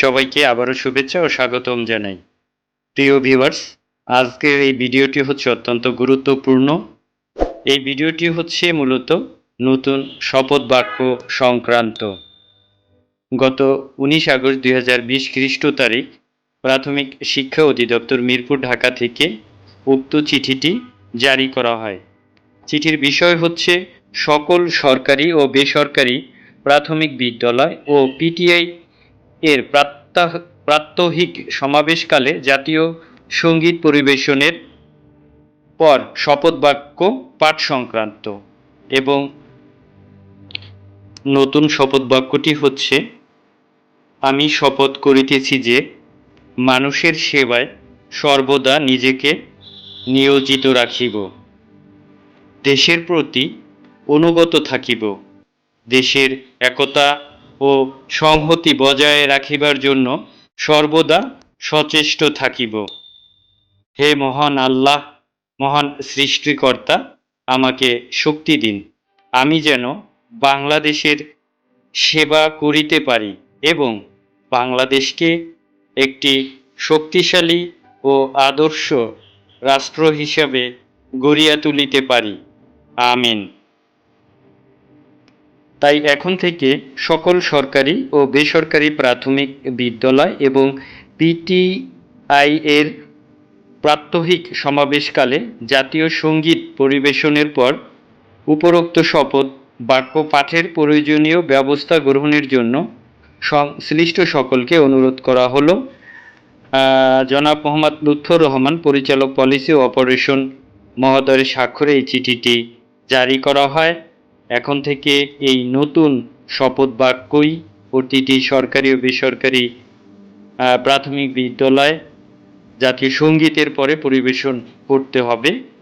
সবাইকে আবারও শুভেচ্ছা ও স্বাগতম জানাই। প্রিয় ভিউয়ার্স আজকের এই ভিডিওটি হচ্ছে অত্যন্ত গুরুত্বপূর্ণ। এই ভিডিওটি হচ্ছে মূলত নতুন শপথ বাক্য সংক্রান্ত। গত উনিশ আগস্ট দুই হাজার বিশ খ্রিস্ট তারিখ প্রাথমিক শিক্ষা অধিদপ্তর মিরপুর, ঢাকা থেকে উক্ত চিঠিটি জারি করা হয়। চিঠির বিষয় হচ্ছে, সকল সরকারি ও বেসরকারি প্রাথমিক বিদ্যালয় ও পিটিআই এর প্রাত্যহ প্রাত্যহিক সমাবেশকালে জাতীয় সংগীত পরিবেশনের পর শপথ বাক্য পাঠ সংক্রান্ত এবং নতুন শপথ বাক্যটি হচ্ছে, আমি শপথ করিতেছি যে মানুষের সেবায় সর্বদা নিজেকে নিয়োজিত রাখিব। দেশের প্রতি অনুগত থাকিব। দেশের একতা ও সংহতি বজায় রাখিবার জন্য সর্বদা সচেষ্ট থাকিব। হে মহান আল্লাহ, মহান সৃষ্টিকর্তা, আমাকে শক্তি দিন। আমি যেন বাংলাদেশের সেবা করিতে পারি এবং বাংলাদেশকে একটি শক্তিশালী ও আদর্শ রাষ্ট্র হিসাবে গড়িয়া তুলিতে পারি। আমিন। তাই এখন থেকে সকল সরকারি ও বেসরকারি প্রাথমিক বিদ্যালয় এবং পিটিআই এর প্রাত্যহিক সমাবেশকালে জাতীয় সংগীত পরিবেশনের পর উপরোক্ত শপথ, বাক্য পাঠের প্রয়োজনীয় ব্যবস্থা গ্রহণের জন্য সংশ্লিষ্ট সকলকে অনুরোধ করা হলো। জনাব মোহাম্মদ লুৎফর রহমান, পরিচালক পলিসি অপারেশন মহোদয়ের স্বাক্ষরে এই চিঠিটি জারি করা হয়। এখন থেকে এই নতুন শপথ বাক্যই প্রতিটি সরকারি ও বেসরকারি প্রাথমিক বিদ্যালয় জাতীয় সঙ্গীতের পরে পরিবেশন করতে হবে।